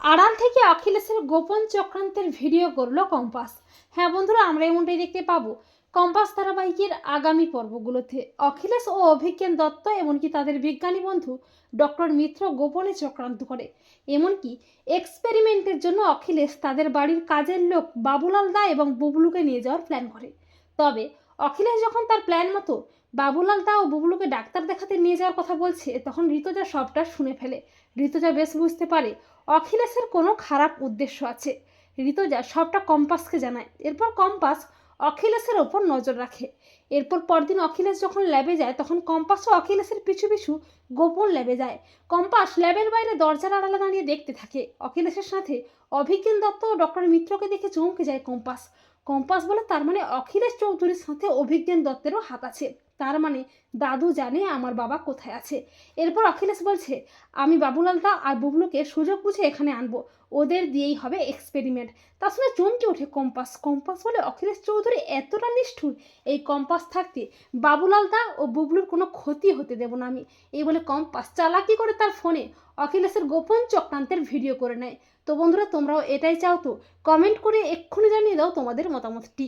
আড়াল থেকে অখিলেশের গোপন চক্রান্তের ভিডিও করল কম্পাস। হ্যাঁ বন্ধুরা, আমরা এমনটাই দেখতে পাবো। কম্পাস ধারাবাহিকের আগামী পর্বগুলোতে। অখিলেশ ও অভিজ্ঞান দত্ত এমনকি তাদের বিজ্ঞানী বন্ধু ডক্টর মিত্র গোপনে চক্রান্ত করে। এমনকি এক্সপেরিমেন্টের জন্য অখিলেশ তাদের বাড়ির কাজের লোক বাবুলাল দা এবং বুবলুকে নিয়ে যাওয়ার প্ল্যান করে। তবে অখিলেশ যখন তার প্ল্যান মতো বাবুলাল দা ও বুবলুকে ডাক্তার দেখাতে নিয়ে যাওয়ার কথা বলছে, তখন ঋতুজা সবটা শুনে ফেলে। ঋতুজা বেশ বুঝতে পারে অখিলেশের কোনো খারাপ উদ্দেশ্য আছে। ঋতুজা সবটা কম্পাসকে জানায়। এরপর কম্পাস অখিলেশের ওপর নজর রাখে। এরপর পরদিন অখিলেশ যখন ল্যাবে যায়, তখন কম্পাসও অখিলেশের পিছু পিছু গোপন ল্যাবে যায়। কম্পাস ল্যাবের বাইরে দরজার আড়ালে দাঁড়িয়ে দেখতে থাকে। অখিলেশের সাথে অভিজ্ঞান দত্ত ও ডক্টর মিত্রকে দেখে চমকে যায় কম্পাস। কম্পাস বলে তার মানে অখিলেশ চৌধুরীর সাথে অভিজ্ঞান দত্তেরও হাত আছে। তার মানে দাদু জানে আমার বাবা কোথায় আছে। এরপর অখিলেশ বলছে, আমি বাবুলাল দা আর বুবলুকে সুযোগ বুঝে এখানে আনব। ওদের দিয়েই হবে এক্সপেরিমেন্ট। তার সঙ্গে চমকে ওঠে কম্পাস। কম্পাস বলে, অখিলেশ চৌধুরী এতটা নিষ্ঠুর। এই কম্পাস থাকতে বাবুলাল দা ও বুবলুর কোনো ক্ষতি হতে দেব না আমি। এই বলে কম্পাস চালাকি করে তার ফোনে অখিলেশের গোপন চক্রান্তের ভিডিও করে নেয়। তো বন্ধুরা, তোমরাও এটাই চাও তো? কমেন্ট করে এক্ষুনি জানিয়ে দাও তোমাদের মতামতটি।